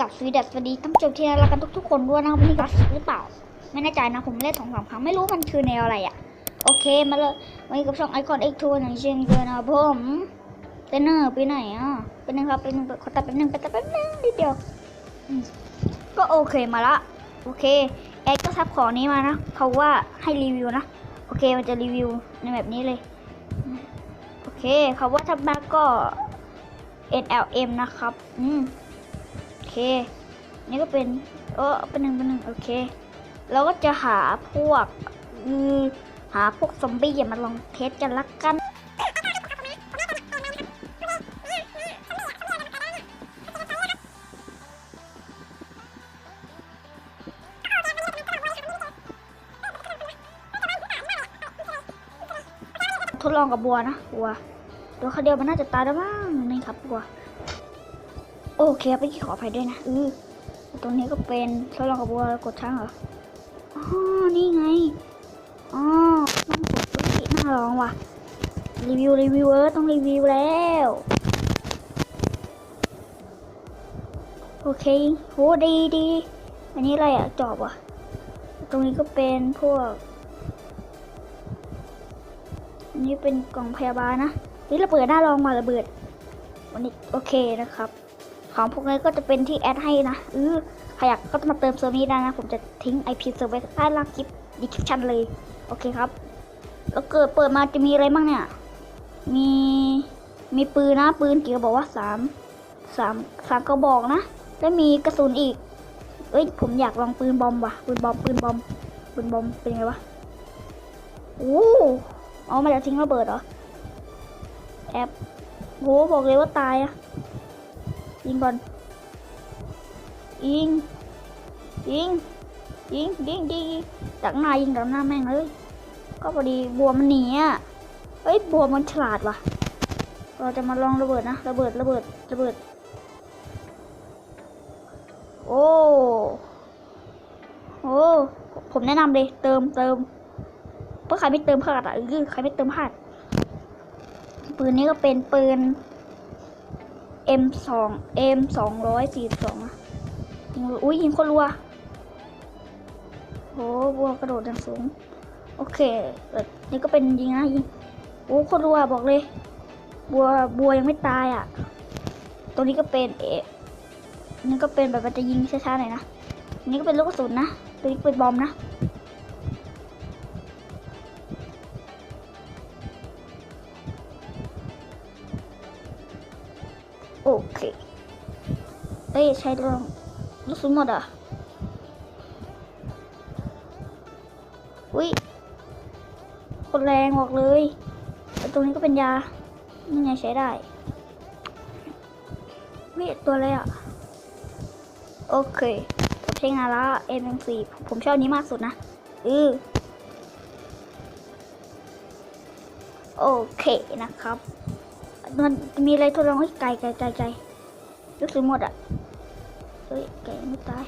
กับสวีดัสวัสดีท่านผู้ชมที่น่ารักกันทุกๆคนด้วยนะครับวันนี้กับหรือเปล่า ไม่แน่ใจนะผมเล่นสองสามครั้งไม่รู้มันคือแนวอะไรอะ โอเคมาเลยวันนี้กับช่องไอคอนเอ็กทัวร์อย่างเช่นเคยนะผมเตนเนอร์ไปไหนอะเป็นหนึ่งครับเป็นหนึ่งขอตัดแป๊บหนึงไปตัดแป๊บหนึงนิดเดียวก็โอเคมาละโอเคแอดก็ทับของนี้มานะเขาว่าให้รีวิวนะโอเคมันจะรีวิวในแบบนี้เลยโอเคเขาว่าทับมาก็ NLM นะครับ อืมโอ เคนี่ก็เป็นเออเป็นหนึ่งเป็นหนึ่งโอเคเราก็จะหาพวกอือหาพวกซอมบี้อย่ามาลองเทสกันละกันทดลองกับบัวนะบัวตัวเขาเดียวมันน่าจะตายแล้วมั้งนี่ครับบัว โอเคครับพี่ขออภัยด้วยนะอือตรงนี้ก็เป็นทดลองกับบัวกดช้างเหรออ๋อนี่ไงอ๋อต้องกดตัวที่น่าลองว่ะ รีวิวรีวิวเออต้องรีวิวแล้ว โอเคโหดีดีอันนี้อะไรอะจอบอะตรงนี้ก็เป็นพวก อันนี้เป็นกล่องพยาบาลนะนี่ระเบิดหน้าลองมาระเบิดวันนี้โอเคนะครับ ของพวกนี้ก็จะเป็นที่แอดให้นะเออใครอยากก็มาเติมเซิร์ฟนี้ได้นะ ผมจะทิ้ง IP เซิร์ฟไว้ใต้ล่างคลิปดีคริปชันเลย โอเคครับ แล้วเกิดเปิดมาจะมีอะไรบ้างเนี่ย มีมีปืนนะปืนกี่กระบอกว่าสามสามสามกระบอกนะ แล้วมีกระสุนอีกเอ้ยผมอยากลองปืนบอมว่ะปืนบอมปืนบอมปืนบอมเป็นไงวะโอ้อ๋อมันจะทิ้งระเบิดเหรอแอปโหบอกเลยว่าตายอะ ยิงก่อน ยิง ยิง ยิงยิงยิงดักหน้ายิงดักหน้าแม่งเลย ก็พอดีบัวมันหนีอะเฮ้ยบัวมันฉลาดว่ะ เราจะมาลองระเบิดนะระเบิดระเบิดระเบิด โอ้โอ้ผมแนะนำเลยเติมเติมเพราะใครไม่เติมพลาดอะเออใครไม่เติมพลาดปืนนี้ก็เป็นปืน M2 M สองร้อยสี่สองอะยิงอุ้ยยิงคนรัวโหบัวกระโดดอย่างสูง โอเคเนี่ก็เป็นยิงนะยิงโอ้คนรัวบอกเลย บัวบัวยังไม่ตายอะตัวนี้ก็เป็นเอนี่ก็เป็นแบบมันจะยิงช้าๆหน่อยนะนนี่ก็เป็นลูกกระสุนนะตัวนี้เป็นบอมนะ โอเค เอ้ยใช้ลองลูกสุนหมดอะอุ้ยคนแรงบอกเลยแต่ตรงนี้ก็เป็นยานี่ไงใช้ได้วิตัวอะไรอะ โอเคผมใช้งานละ M4 ผมชอบนี้มากสุดนะ อือโอเคนะครับ มันมีอะไรทดลองให้ไก่ไก่ไก่ไก่รู้สึกหมดอะเฮ้ยไก่ไม่ตาย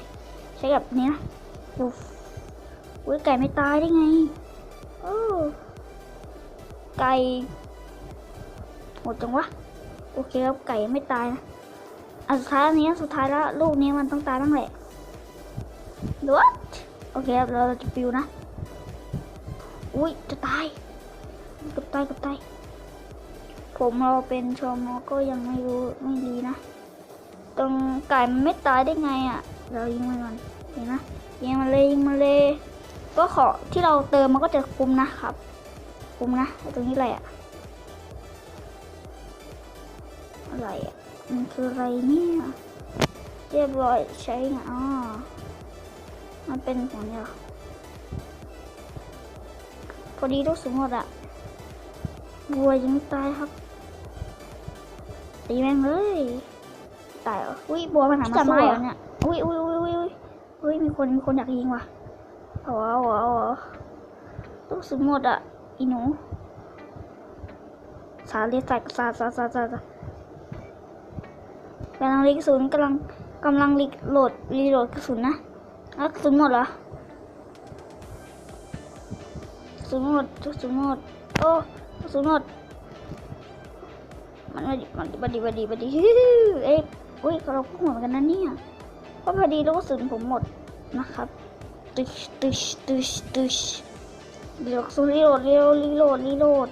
ใช้แบบนี้นะดูอุ้ยไก่ไม่ตายได้ไงโอ้ไก่หมดจังวะโอเคครับไก่ไม่ตายนะอันสุดท้ายนี้สุดท้ายแล้วลูกนี้มันต้องตายบ้างแหละดูวะโอเคครับเราจะปิวนะ อุ้ยจะตายกับตายกับตาย ผมเราเป็นชมก็ยังไม่รู้ไม่ดีนะ ตรงไก่มันไม่ตายได้ไงอะ่ะ เรายิงมันก่อนเห็นนะยิงมันเลยยิงมันเลยก็ขอที่เราเติมมันก็จะคุมนะครับ คุมนะตรงนี้อะไรอะ่ะอะไรอะ่ะมันคืออะไรเนี่ยเรียบร้อยใช้ไงอ๋อมันเป็นของเนี่ยเหรพอดีลูกสมมติอะบัวยังไม่ตายครับ ตีแม่งเลยตายเหรออุ้ยบัวมันหามาสู้เหรอเนี่ยอุ้ยอุ้ยอุ้ยอุ้ยอุ้ยอุ้ยมีคนมีคนอยากยิงว่ะเอาวะเอาวะเอาวะต้องสมหมดอะอีหนูสาเรียกใส่สาสาสาสาสากำลังรีกระสุนกำลังกำลังรีโหลดรีโหลดกระสุนนะแล้วกระสุนหมดเหรอกระสุนหมดกระสุนหมดโอ้กระสุนหมด มันมาดิมันบัดีบัดีบัดีฮึ่ยเอ้ยอุ้ยเราก็หัวเหมือนกันนะเนี่ยเพราะพอดีลูกกระสุนผมหมดนะครับตึชตึชตึชตึชเดี๋ยวกระสุนรีโหลดรีโหลดรีโหลดรีโหลด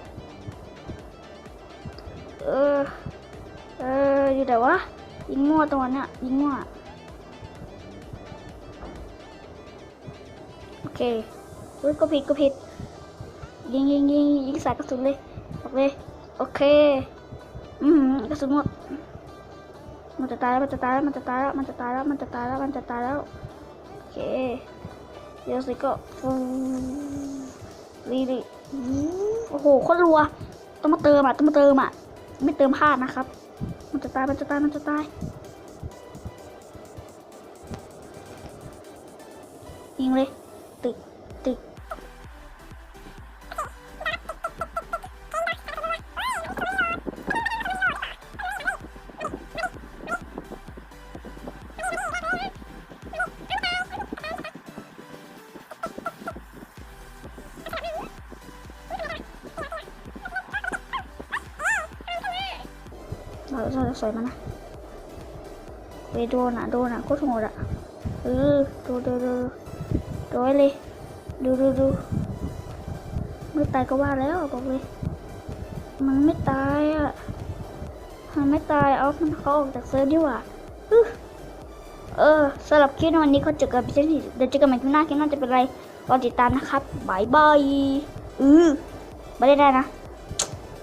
เออเอออยู่ไหนวะยิงมั่วตัวเนี้ยยิงมั่วโอเคเฮ้ยก็ผิดก็ผิดยิงยิงยิงยิงใส่กระสุนเลยบอกเลยโอเค อืมกระสุนหมด มันจะตายแล้วมันจะตายแล้วมันจะตายแล้วมันจะตายแล้วมันจะตายแล้วมันจะตายแล้วโอเคเดี๋ยวสิก็ฟูรีดิโอ้โหโคตรรัว ต้องมาเติมอะต้องมาเติมอะ ไม่เติมพลาดนะครับ มันจะตายมันจะตายมันจะตายยิงเลย เราจะสวยมันะไปโดนอะโดนอะโคตรโหดอะเออดูดูดูดูไว้เลยดูดูดูไม่ตายก็ว่าแล้วบอกเลย มันไม่ตายอะมันไม่ตายเอามันเขาออกจากเซิร์ฟดีกว่าเออสำหรับคลิปในวันนี้เขาเจอกันเช่นที่เดี๋ยวเจอกันใหม่คลิปหน้าคลิปหน้าจะเป็นอะไรรอติดตามนะครับบายบายอือไม่ได้นะ